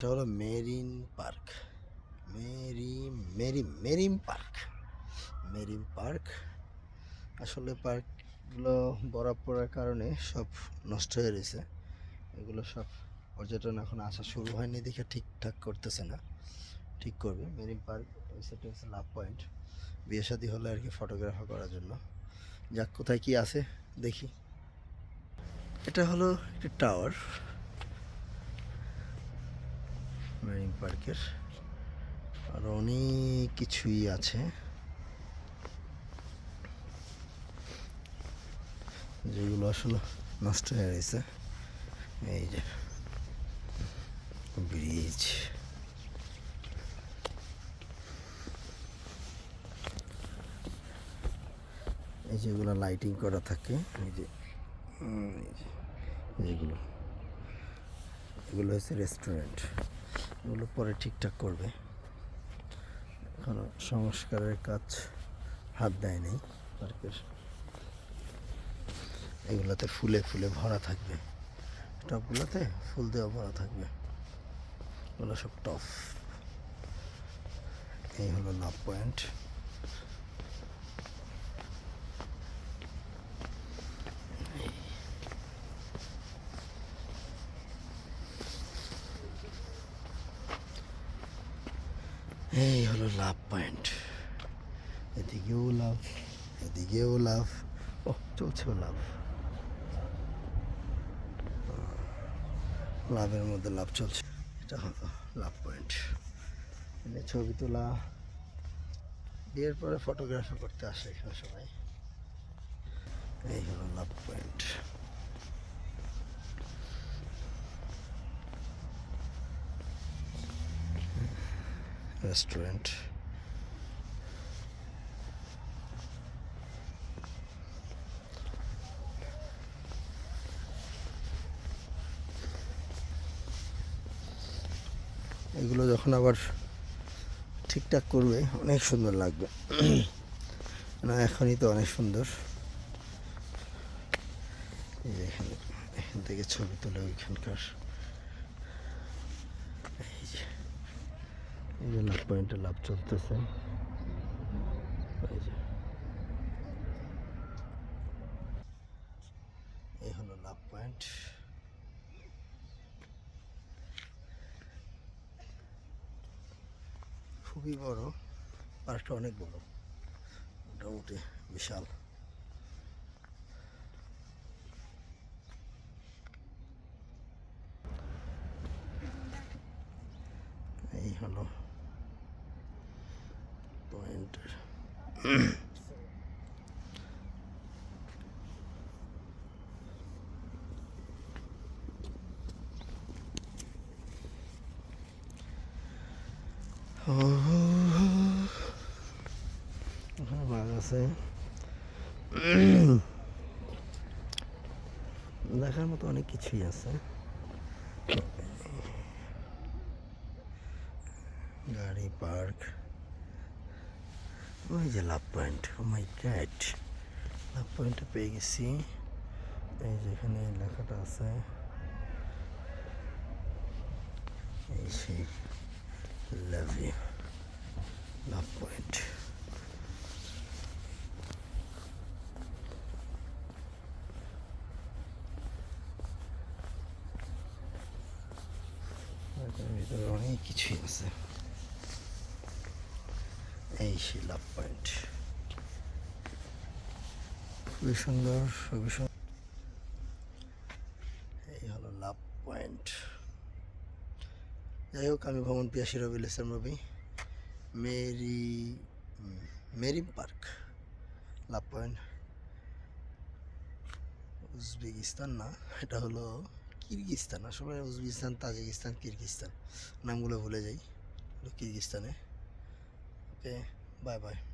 এটা হলো marine park. মেরি মেরি, মেরিন পার্ক। Marine park. আসলে পার্কগুলো বরফ পড়ার কারণে সব নষ্ট হয়ে রয়েছে। এগুলো সব পর্যটন এখন আসা শুরু হয়নি দেখে ঠিকঠাক করতেছে না। ঠিক করবে। মেরিন পার্ক সাইডটা হচ্ছে লাভ পয়েন্ট বিয়ে শাদী হলে আর কি ফটোগ্রাফার করার জন্য। যাক, কোথায় কি আছে দেখি। এটা হলো একটা টাওয়ার মেরিন পার্কের। আর অনেক কিছুই আছে। যেগুলো আসলে নষ্ট হয়ে গেছে। এই যে, ব্রিজ। এই যেগুলো লাইটিং করা থাকে, এই যে যেগুলো এগুলো। হচ্ছে রেস্টুরেন্ট এগুলো পরে ঠিকঠাক করবে। এখনও সংস্কারের কাজ হাত দেয় নেই পার্কের। এগুলোতে ফুলে ফুলে ভরা থাকবে। টপগুলোতে ফুল দেওয়া ভরা থাকবে। এগুলো সব টপ। এই হলো লাভ পয়েন্ট। এই হলো লাভ পয়েন্ট এদিকেও লাভ এদিকেও লাভ ও চলছেও লাভ লাভের মধ্যে লাভ চলছে। এটা হলো লাভ পয়েন্ট এখানে ছবি তোলা। বিয়ের পরে ফটোগ্রাফি করতে আসে এখানে সবাই। এই হলো লাভ পয়েন্ট রেস্টুরেন্ট। এগুলো যখন আবার ঠিকঠাক করবে, অনেক সুন্দর লাগবে। না, এখনই তো অনেক সুন্দর। এখান থেকে ছবি তোলে ওইখানকার এই যে এই যে লাভ পয়েন্টে লাভ চলতেছে। এই হলো লাভ পয়েন্ট। খুবই বড়, পার্কটা অনেক বড়, মোটামুটি বিশাল। এই হলো আছে। দেখার মতো অনেক কিছুই আছে। গাড়ি পার্ক। ওই যে লাভ পয়েন্ট ও মাই গ্যাড লাভ পয়েন্টে পেয়ে গেছি এই যেখানে লেখাটা আছে এই সেই লাভ ইউ লাভ পয়েন্ট এটার ভিতরে অনেক কিছুই আছে এই সেই লাভ পয়েন্ট। খুবই সুন্দর খুবই সুন্দর এই হলো লাভ পয়েন্ট। যাই হোক, আমি ভ্রমণ পিয়াসী রবি লেসার Robi Mary marine park, love point. Uzbekistan না, এটা হলো কিরগিস্তান। আসলে উজবেকিস্তান, তাজিকিস্তান, কিরগিস্তান, নামগুলো ভুলে যাই কিরগিস্তানে। Okay, bye bye.